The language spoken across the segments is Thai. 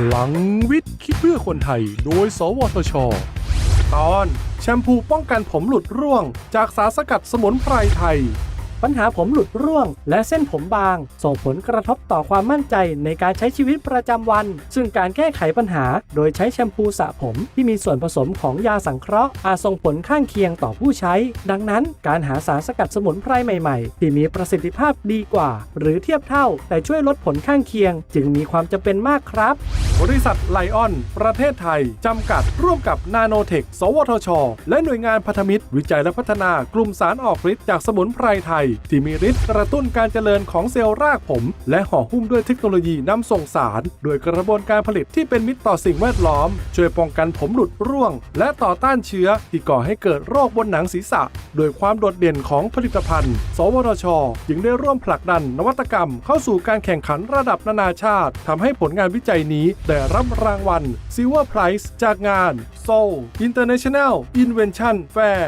พลังวิทย์คิดเพื่อคนไทย โดย สวทช ตอนแชมพูป้องกันผมหลุดร่วง จากสารสกัดสมุนไพรไทย ปัญหาผมหลุดร่วง และเส้นผมบาง ส่งผลกระทบต่อความมั่นใจในการใช้ชีวิตประจำวัน ซึ่งการแก้ไขปัญหา โดยใช้แชมพูสระผมที่มีส่วนผสมของยาสังเคราะห์อาจส่งผลข้างเคียงต่อผู้ใช้ ดังนั้น การหาสารสกัดสมุนไพรใหม่ๆ ที่มีประสิทธิภาพดีกว่า หรือเทียบเท่า แต่ช่วยลดผลข้างเคียง จึงมีความจำเป็นมากครับ บริษัทไลออน ประเทศไทย จำกัดร่วมกับนาโนเทค สวทช และหน่วยงานพันธมิตร วิจัยและพัฒนากลุ่มสารออกฤทธิ์จากสมุนไพรไทย ที่มีฤทธิ์กระตุ้นการเจริญของเซลล์รากผม และห่อหุ้มด้วยเทคโนโลยีนำส่งสาร โดยกระบวนการผลิตที่เป็นมิตรต่อสิ่งแวดล้อม ช่วยป้องกันผมหลุดร่วง และต่อต้านเชื้อที่ก่อให้เกิดโรคบนหนังศีรษะ โดยความโดดเด่นของผลิตภัณฑ์ สวทช จึงได้ร่วมผลักดันนวัตกรรม เข้าสู่การแข่งขันระดับนานาชาติทำให้ผลงานวิจัยนี้ได้รับรางวัล Silver Prize จากงาน Seoul International Invention Fair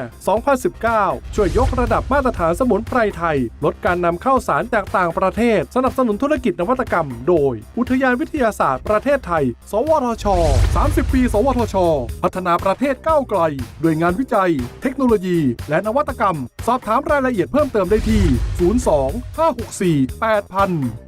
2019 ช่วยยกระดับมาตรฐานสมุนไพรไทย ลดการนำเข้าสารจากต่างประเทศ สนับสนุนธุรกิจนวัตกรรม โดย อุทยานวิทยาศาสตร์ประเทศไทย สวทช 30 ปี สวทช พัฒนาประเทศก้าวไกล ด้วยงานวิจัย เทคโนโลยี และนวัตกรรม สอบถามรายละเอียดเพิ่มเติมได้ที่ 02 564 8000